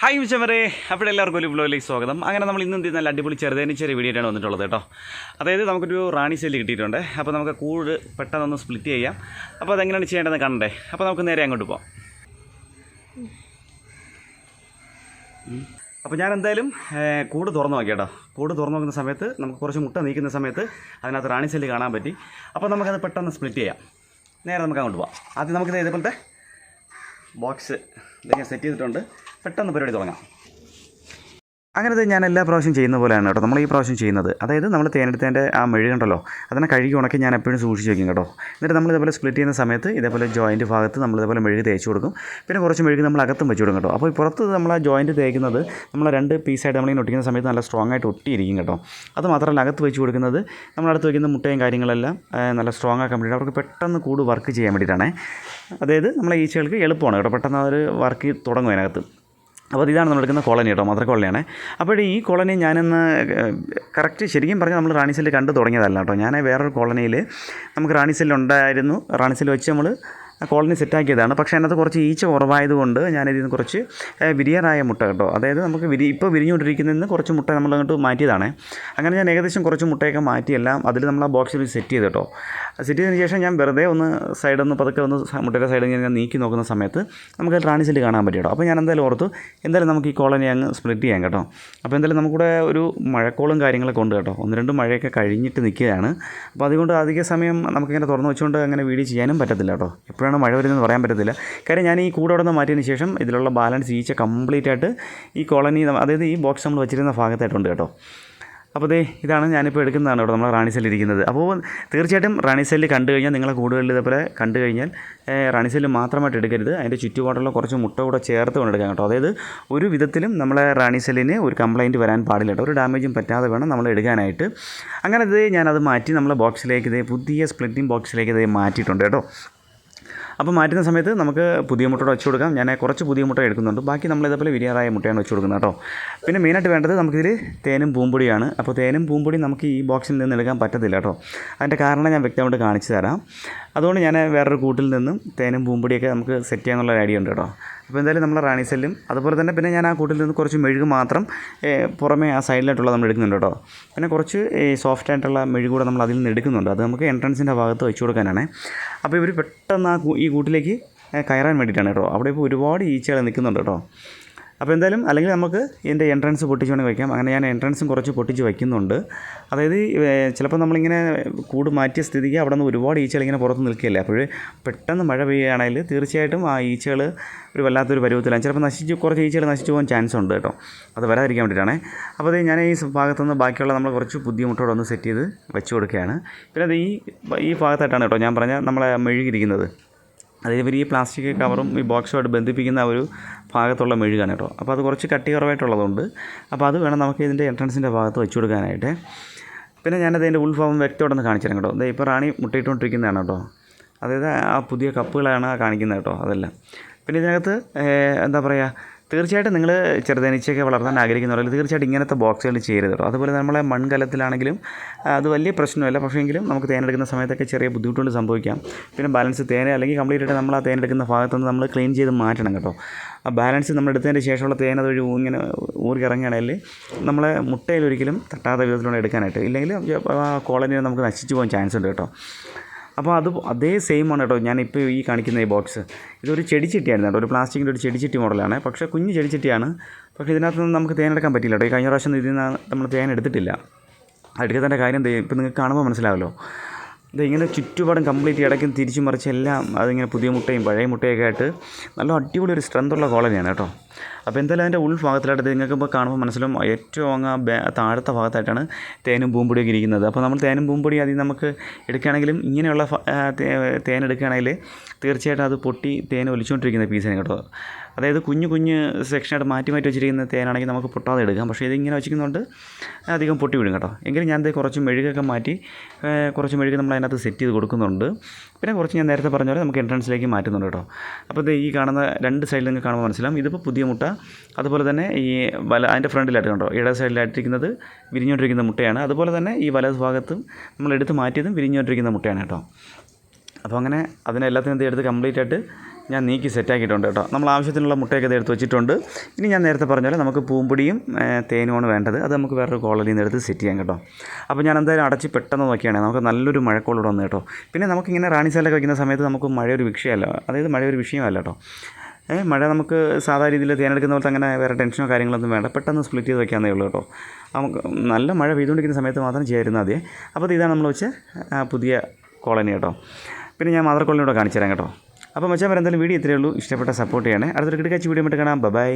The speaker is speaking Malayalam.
ഹായ് മിച്ചവരെ അപ്പോൾ എല്ലാവർക്കും ഒരു വ്ലോഗിലേക്ക് സ്വാഗതം. അങ്ങനെ നമ്മൾ ഇന്ന് എന്ത് ചെയ്യുന്ന അടിപൊളി ചെറുതേനി ചെറിയ വീഡിയോ ആണ് വന്നിട്ടുള്ളത് കേട്ടോ. അതായത് നമുക്കൊരു റാണി സെല്ല് കിട്ടിയിട്ടുണ്ട്. അപ്പോൾ നമുക്ക് കൂട് പെട്ടെന്നൊന്ന് സ്പ്ലിറ്റ് ചെയ്യാം. അപ്പോൾ അതെങ്ങനെയാണ് ചെയ്യേണ്ടതെന്ന് കണ്ടേ അപ്പോൾ നമുക്ക് നേരെ അങ്ങോട്ട് പോകാം അപ്പോൾ ഞാൻ എന്തായാലും കൂട് തുറന്നു നോക്കി കേട്ടോ കൂട് തുറന്നു നോക്കുന്ന സമയത്ത് നമുക്ക് കുറച്ച് മുട്ട നീക്കുന്ന സമയത്ത് അതിനകത്ത് റാണി സെല്ല് കാണാൻ പറ്റി. അപ്പോൾ നമുക്കത് പെട്ടെന്ന് സ്പ്ലിറ്റ് ചെയ്യാം. നേരെ നമുക്ക് അങ്ങോട്ട് പോകാം ആദ്യം നമുക്കിത് ഇതേപോലത്തെ ബോക്സ് ഇതൊക്കെ സെറ്റ് ചെയ്തിട്ടുണ്ട്. പെട്ടെന്ന് പരിപാടി തുടങ്ങാം. അങ്ങനെ ഇത് ഞാൻ എല്ലാ പ്രാവശ്യം ചെയ്യുന്ന പോലെയാണ് കേട്ടോ. നമ്മൾ ഈ പ്രാവശ്യം ചെയ്യുന്നത്. അതായത് നമ്മൾ തേനെടുത്തതിന്റെ ആ മെഴുകുണ്ടല്ലോ അതിനെ കഴുകി ഉണക്കി ഞാൻ എപ്പോഴും സൂക്ഷിച്ച് വെക്കും കേട്ടോ. എന്നിട്ട് നമ്മൾ ഇതേപോലെ സ്പ്ലിറ്റ് ചെയ്യുന്ന സമയത്ത് ഇതേപോലെ ജോയിന്റ് ഭാഗത്ത് നമ്മൾ ഇതേപോലെ മെഴുകി തേച്ച് കൊടുക്കും. പിന്നെ കുറച്ച് മെഴുകി നമ്മൾ അകത്തും വെച്ച് കൊടുക്കും കേട്ടോ. അപ്പോൾ പുറത്ത് നമ്മൾ ആ ജോയിന്റ് തേക്കുന്നത് നമ്മൾ രണ്ട് പീസായിട്ട് നമ്മളിങ്ങനെ ഒട്ടിക്കുന്ന സമയത്ത് നല്ല സ്ട്രോങ് ആയിട്ട് ഒട്ടിയിരിക്കും കേട്ടോ. അത് മാത്രമല്ല അകത്ത് വെച്ച് കൊടുക്കുന്നത് നമ്മളടുത്ത് വയ്ക്കുന്ന മുട്ടയും കാര്യങ്ങളെല്ലാം നല്ല സ്ട്രോങ് ആക്കാൻ വേണ്ടിയിട്ട് അവർക്ക് പെട്ടെന്ന് കൂട് വർക്ക് ചെയ്യാൻ വേണ്ടിയിട്ടാണ്. അതായത് നമ്മളെ ഈച്ചകൾക്ക് എളുപ്പമാണ് കേട്ടോ. പെട്ടെന്ന് അവർ വർക്ക് തുടങ്ങും അതിനകത്ത്. അപ്പോൾ ഇതാണ് നമ്മൾ എടുക്കുന്ന കോളനി കേട്ടോ മദർ കോളനിയാണ്. അപ്പോൾ ഈ കോളനി ഞാനിന്ന് കറക്റ്റ് ശരിക്കും പറഞ്ഞാൽ നമ്മൾ റാണിസെല്ലിൽ കണ്ടു തുടങ്ങിയതല്ല കേട്ടോ. ഞാൻ വേറൊരു കോളനിയിൽ നമുക്ക് റാണിസെല്ല് ഉണ്ടായിരുന്നു റാണിസെല്ല് വെച്ച് നമ്മൾ കോളനി സെറ്റാക്കിയതാണ്. പക്ഷേ അതിനകത്ത് കുറച്ച് ഈച്ച കുറവായതുകൊണ്ട് ഞാനിതിൽ നിന്ന് കുറച്ച് വിരിയറായ മുട്ട കേട്ടോ. അതായത് നമുക്ക് വിരി ഇപ്പോൾ വിരിഞ്ഞുകൊണ്ടിരിക്കുന്നതിൽ നിന്ന് കുറച്ച് മുട്ട നമ്മൾ അങ്ങോട്ട് മാറ്റിയതാണ്. അങ്ങനെ ഞാൻ ഏകദേശം കുറച്ച് മുട്ടയൊക്കെ മാറ്റിയെല്ലാം അതിൽ നമ്മൾ ആ ബോക്സിൽ സെറ്റ് ചെയ്ത് കേട്ടോ. സെറ്റ് ചെയ്തതിന് ശേഷം ഞാൻ വെറുതെ ഒന്ന് സൈഡിൽ ഒന്ന് പതുക്കെ ഒന്ന് മുട്ടയുടെ സൈഡിൽ ഞാൻ നീക്കി നോക്കുന്ന സമയത്ത് നമുക്ക് റാണി സെറ്റ് കാണാൻ പറ്റും അപ്പോൾ ഞാൻ എന്തായാലും ഓർത്തു എന്തായാലും നമുക്ക് ഈ കോളനി അങ്ങ് സ്പ്ലിറ്റ് ചെയ്യാം കേട്ടോ. അപ്പോൾ എന്തായാലും നമുക്കിവിടെ ഒരു മഴക്കോളും കാര്യങ്ങളൊക്കെ ഉണ്ട് കേട്ടോ. ഒന്ന് രണ്ട് മഴയൊക്കെ കഴിഞ്ഞിട്ട് നിൽക്കുകയാണ്. അപ്പോൾ അതുകൊണ്ട് അധിക സമയം നമുക്കിങ്ങനെ തുറന്ന് വെച്ചുകൊണ്ട് അങ്ങനെ വീഡിയോ ചെയ്യാനും പറ്റത്തില്ല കേട്ടോ. എപ്പോഴാണ് മഴ വരുന്നതെന്ന് പറയാൻ പറ്റത്തില്ല. കാര്യം ഞാൻ ഈ കൂടെ അവിടെ നിന്ന് മാറ്റിയതിന് ശേഷം ഇതിലുള്ള ബാലൻസ് ഈച്ച കംപ്ലീറ്റ് ആയിട്ട് ഈ കോളനി അതായത് ഈ ബോക്സ് നമ്മൾ വെച്ചിരുന്ന ഭാഗത്തായിട്ടുണ്ട് കേട്ടോ. അപ്പോൾ ദേ ഇതാണ് ഞാനിപ്പോൾ എടുക്കുന്നതാണ് ഇവിടെ നമ്മൾ റാണി സെല്ലിൽ ഇരിക്കുന്നത്. അപ്പോൾ തീർച്ചയായിട്ടും റാണി സെല്ല് കണ്ടു കഴിഞ്ഞാൽ നിങ്ങളെ കൂടുതൽ ഇതേപോലെ കണ്ടു കഴിഞ്ഞാൽ റാണി സെല്ല് മാത്രമായിട്ട് എടുക്കരുത്. അതിന്റെ ചുറ്റുപാടുള്ള കുറച്ച് മുട്ട കൂടെ ചേർത്ത് കൊണ്ടെടുക്കാം കേട്ടോ. അതായത് ഒരു വിധത്തിലും നമ്മളെ റാണി സെല്ലിന് ഒരു കംപ്ലയിന്റ് വരാൻ പാടില്ല കേട്ടോ. ഒരു ഡാമേജും പറ്റാതെ വേണം നമ്മൾ എടുക്കാനായിട്ട്. അങ്ങനെ ഇത് ഞാനത് മാറ്റി നമ്മളെ ബോക്സിലേക്ക് ഇതേ പുതിയ സ്പ്ലിറ്റിംഗ് ബോക്സിലേക്ക് ഇതേ മാറ്റിയിട്ടുണ്ട് കേട്ടോ. അപ്പോൾ മാറ്റുന്ന സമയത്ത് നമുക്ക് പുതിയ മുട്ടയുടെ വെച്ച് കൊടുക്കാം. ഞാൻ കുറച്ച് പുതിയ മുട്ട എടുക്കുന്നുണ്ട്. ബാക്കി നമ്മൾ ഇതേപോലെ വിരിയാറായ മുട്ടയാണ് വെച്ച് കൊടുക്കുന്നത് കേട്ടോ. പിന്നെ മെയിനായിട്ട് വേണ്ടത് നമുക്കിതിൽ തേനും പൂമ്പൊടിയാണ്. അപ്പോൾ തേനും പൂമ്പൊടി നമുക്ക് ഈ ബോക്സിൽ നിന്ന് എടുക്കാൻ പറ്റത്തില്ല കേട്ടോ. അതിന്റെ കാരണം ഞാൻ വ്യക്തമായിട്ട് കാണിച്ചു തരാം. അതുകൊണ്ട് ഞാൻ വേറൊരു കൂട്ടിൽ നിന്നും തേനും പൂമ്പൊടിയൊക്കെ നമുക്ക് സെറ്റ് ചെയ്യാനുള്ള ഒരു ഐഡിയ ഉണ്ട് കേട്ടോ. അപ്പോൾ എന്തായാലും നമ്മൾ റാണി സെല്ലും അതുപോലെ തന്നെ പിന്നെ ഞാൻ ആ കൂട്ടിൽ നിന്ന് കുറച്ച് മെഴുക് മാത്രം പുറമേ ആ സൈഡിലായിട്ടുള്ള നമ്മൾ എടുക്കുന്നുണ്ട് കേട്ടോ. പിന്നെ കുറച്ച് സോഫ്റ്റ് ആയിട്ടുള്ള മെഴുക് കൂടെ നമ്മൾ അതിൽ നിന്ന് എടുക്കുന്നുണ്ട്. അത് നമുക്ക് എൻട്രൻസിന്റെ ഭാഗത്ത് വെച്ച് കൊടുക്കാനാണ്. അപ്പോൾ ഇവർ പെട്ടെന്ന് ആ ഈ കൂട്ടിലേക്ക് കയറാൻ വേണ്ടിയിട്ടാണ് കേട്ടോ. അവിടെ ഇപ്പോൾ ഒരുപാട് ഈച്ചകൾ നിൽക്കുന്നുണ്ട് കേട്ടോ. അപ്പോൾ എന്തായാലും അല്ലെങ്കിൽ നമുക്ക് ഇതിന്റെ എൻട്രൻസ് പൊട്ടിച്ച് വേണമെങ്കിൽ വയ്ക്കാം. അങ്ങനെ ഞാൻ എൻട്രൻസും കുറച്ച് പൊട്ടിച്ച് വയ്ക്കുന്നുണ്ട്. അതായത് ചിലപ്പോൾ നമ്മളിങ്ങനെ കൂട് മാറ്റിയ സ്ഥിതിക്ക് അവിടെ നിന്ന് ഒരുപാട് ഈച്ചകൾ ഇങ്ങനെ പുറത്ത് നിൽക്കുകയല്ലേ? അപ്പോൾ പെട്ടെന്ന് മഴ പെയ്യുകയാണെങ്കിൽ തീർച്ചയായിട്ടും ആ ഈച്ചകൾ ഒരു വല്ലാത്തൊരു പരുവത്തിലാണ്. ചിലപ്പോൾ നശിച്ച് കുറച്ച് ഈച്ചകൾ നശിച്ചു പോകാൻ ചാൻസ് ഉണ്ട് കേട്ടോ. അത് വരാതിരിക്കാൻ വേണ്ടിയിട്ടാണ്. അപ്പോൾ അത് ഞാൻ ഈ ഭാഗത്തുനിന്ന് ബാക്കിയുള്ള നമ്മൾ കുറച്ച് ബുദ്ധിമുട്ടോടെ ഒന്ന് സെറ്റ് ചെയ്ത് വെച്ച് കൊടുക്കുകയാണ്. പിന്നെ അത് ഈ ഈ ഭാഗത്തായിട്ടാണ് കേട്ടോ ഞാൻ പറഞ്ഞ നമ്മളെ മെഴുകിയിരിക്കുന്നത്. അതായത് ഇവർ ഈ പ്ലാസ്റ്റിക് കവറും ഈ ബോക്സുമായിട്ട് ബന്ധിപ്പിക്കുന്ന ഒരു ഭാഗത്തുള്ള മെഴുകാണ് കേട്ടോ. അപ്പോൾ അത് കുറച്ച് കട്ടി കുറവായിട്ടുള്ളതുകൊണ്ട് അപ്പോൾ അത് വേണം നമുക്ക് ഇതിന്റെ എൻട്രൻസിന്റെ ഭാഗത്ത് വെച്ച് കൊടുക്കാനായിട്ട്. പിന്നെ ഞാനത് അതിന്റെ ഉൾഭാവം വ്യക്തമായിട്ടൊന്ന് കാണിച്ചു തരാം കേട്ടോ. ഇപ്പോൾ റാണി മുട്ടയിട്ടുകൊണ്ടിരിക്കുന്നതാണ് കേട്ടോ. അതായത് ആ പുതിയ കപ്പുകളാണ് കാണിക്കുന്നത് കേട്ടോ അതെല്ലാം. പിന്നെ ഇതിനകത്ത് എന്താ പറയുക തീർച്ചയായിട്ടും നിങ്ങൾ ചെറുതനിച്ചൊക്കെ വളർത്താൻ ആഗ്രഹിക്കുന്നവരിൽ തീർച്ചയായിട്ടും ഇങ്ങനത്തെ ബോക്സുകൾ ചെയ്യരുത് അതുപോലെ നമ്മളെ മൺകലത്തിലാണെങ്കിലും അത് വലിയ പ്രശ്നമല്ല. പക്ഷേ എങ്കിലും നമുക്ക് തേനെടുക്കുന്ന സമയത്തൊക്കെ ചെറിയ ബുദ്ധിമുട്ടുകൾ സംഭവിക്കാം. പിന്നെ ബാലൻസ് തേന അല്ലെങ്കിൽ കംപ്ലീറ്റ് ആയിട്ട് നമ്മൾ ആ തേനെടുക്കുന്ന ഭാഗത്തുനിന്ന് നമ്മൾ ക്ലീൻ ചെയ്ത് മാറ്റണം കേട്ടോ. ആ ബാലൻസ് നമ്മൾ എടുത്തതിന്റെ ശേഷമുള്ള തേൻ അതുവഴി ഇങ്ങനെ ഊറി ഇറങ്ങുകയാണെങ്കിൽ നമ്മളെ മുട്ടയിൽ ഒരിക്കലും തട്ടാത്ത വിധത്തിലൂടെ എടുക്കാനായിട്ട് ഇല്ലെങ്കിൽ കോളനി നമുക്ക് നശിച്ചു പോകാൻ ചാൻസ് ഉണ്ട് കേട്ടോ. അപ്പോൾ അത് അതേ സെയിം ആണ് കേട്ടോ. ഞാനിപ്പോൾ ഈ കാണിക്കുന്ന ഈ ബോക്സ് ഇതൊരു ചെടിച്ചട്ടിയായിരുന്നു കേട്ടോ. ഒരു പ്ലാസ്റ്റിക്കിന്റെ ഒരു ചെടിച്ചട്ടി മോഡലാണ് പക്ഷേ കുഞ്ഞ് ചെടിച്ചട്ടിയാണ് പക്ഷേ ഇതിനകത്ത് നിന്ന് നമുക്ക് തേനെടുക്കാൻ പറ്റില്ല കേട്ടോ. ഈ കഴിഞ്ഞ പ്രാവശ്യം ഇതിൽ നിന്ന് നമ്മൾ തേൻ എടുത്തിട്ടില്ല. എടുക്കാത്തതിന്റെ കാര്യം എന്താ ഇപ്പം നിങ്ങൾക്ക് കാണുമ്പോൾ മനസ്സിലാവല്ലോ. ഇത് ഇങ്ങനെ ചുറ്റുപാടും കംപ്ലീറ്റ് ഇടയ്ക്കും തിരിച്ചു മറിച്ച് എല്ലാം അതിങ്ങനെ പുതിയ മുട്ടയും പഴയ മുട്ടയൊക്കെ ആയിട്ട് നല്ല അടിപൊളി ഒരു സ്ട്രെങ്ത് ഉള്ള കോളനിയാണ് കേട്ടോ. അപ്പോൾ എന്തായാലും അതിന്റെ ഉൾഭാഗത്തിലായിട്ട് നിങ്ങൾക്ക് ഇപ്പോൾ കാണുമ്പോൾ മനസ്സിലും ഏറ്റവും അങ്ങ് താഴത്തെ ഭാഗത്തായിട്ടാണ് തേനും പൂമ്പൊടിയൊക്കെ ഇരിക്കുന്നത്. അപ്പോൾ നമ്മൾ തേനും പൂമ്പൊടി അതിൽ നമുക്ക് എടുക്കുകയാണെങ്കിലും ഇങ്ങനെയുള്ള തേൻ എടുക്കുകയാണെങ്കിൽ തീർച്ചയായിട്ടും അത് പൊട്ടി തേൻ ഒലിച്ചുകൊണ്ടിരിക്കുന്ന പീസിനെ കേട്ടോ. അതായത് കുഞ്ഞു കുഞ്ഞ് സെക്ഷനായിട്ട് മാറ്റി മാറ്റി വെച്ചിരിക്കുന്ന തേനാണെങ്കിൽ നമുക്ക് പൊട്ടാതെ എടുക്കാം. പക്ഷേ ഇതിങ്ങനെ വെച്ചിരിക്കുന്നതുകൊണ്ട് അധികം പൊട്ടി വിടും കേട്ടോ. എങ്കിലും ഞാൻ കുറച്ച് മെഴുകൊക്കെ മാറ്റി കുറച്ച് മെഴുക് നമ്മൾ അതിനകത്ത് സെറ്റ് ചെയ്ത് കൊടുക്കുന്നുണ്ട്. പിന്നെ കുറച്ച് ഞാൻ നേരത്തെ പറഞ്ഞ പോലെ നമുക്ക് എൻട്രൻസിലേക്ക് മാറ്റുന്നുണ്ട് കേട്ടോ. അപ്പോൾ ഈ കാണുന്ന രണ്ട് സൈഡിൽ നിങ്ങൾക്ക് കാണുമ്പോൾ മനസ്സിലാവും. ഇതിപ്പോൾ പുതിയ മുട്ട അതുപോലെ തന്നെ ഈ വല അതിന്റെ ഫ്രണ്ടിലായിട്ട് കണ്ടോ? ഇട സൈഡിലായിട്ടിരിക്കുന്നത് വിരിഞ്ഞുകൊണ്ടിരിക്കുന്ന മുട്ടയാണ്. അതുപോലെ തന്നെ ഈ വല ഭാഗത്തും നമ്മൾ എടുത്ത് മാറ്റിയതും വിരിഞ്ഞുകൊണ്ടിരിക്കുന്ന മുട്ടയാണ് കേട്ടോ. അപ്പോൾ അങ്ങനെ അതിനെല്ലാത്തിനും എന്ത് എടുത്ത് കംപ്ലീറ്റ് ആയിട്ട് ഞാൻ നീക്കി സെറ്റാക്കിയിട്ടുണ്ട് കേട്ടോ. നമ്മൾ ആവശ്യത്തിനുള്ള മുട്ടയൊക്കെ എടുത്ത് വെച്ചിട്ടുണ്ട്. ഇനി ഞാൻ നേരത്തെ പറഞ്ഞ പോലെ നമുക്ക് പൂമ്പൊടിയും തേനുമാണ് വേണ്ടത്. അത് നമുക്ക് വേറൊരു കോളനിയിൽ നിന്ന് എടുത്ത് സെറ്റ് ചെയ്യാം കേട്ടോ. അപ്പോൾ ഞാൻ എന്തായാലും അടച്ച് പെട്ടെന്ന് നോക്കിയാണ്. നമുക്ക് നല്ലൊരു മഴക്കോളൂടെ വന്നു കേട്ടോ. പിന്നെ നമുക്കിങ്ങനെ റാണി സൈലൊക്കെ വയ്ക്കുന്ന സമയത്ത് നമുക്ക് മഴയൊരു വിഷയമല്ല. അതായത് മഴയൊരു വിഷയമല്ല കേട്ടോ. മഴ നമുക്ക് സാധാ രീതിയിൽ തേനെടുക്കുന്ന പോലത്തെ അങ്ങനെ വേറെ ടെൻഷനോ കാര്യങ്ങളൊന്നും വേണ്ട. പെട്ടെന്ന് സ്പ്ലിറ്റ് ചെയ്ത് വെക്കാന്നേ ഉള്ളൂ കേട്ടോ. നമുക്ക് നല്ല മഴ പെയ്തുകൊണ്ടിരിക്കുന്ന സമയത്ത് മാത്രം ചേരുന്നത് മതി. അപ്പോൾ ഇതാണ് നമ്മൾ വെച്ച് പുതിയ കോളനി കേട്ടോ. പിന്നെ ഞാൻ മാതൃ കോളനി കൂടെ കാണിച്ചു തരാം കേട്ടോ. അപ്പോൾ മച്ചാൻ വരെ എന്തായാലും വീഡിയോ ഇത്രയേ ഉള്ളൂ. ഇഷ്ടപ്പെട്ട സപ്പോർട്ട് ചെയ്യണേ. അടുത്തൊരു കിടക്കാച്ച് വീഡിയോ മറ്റും കാണാം. ബൈ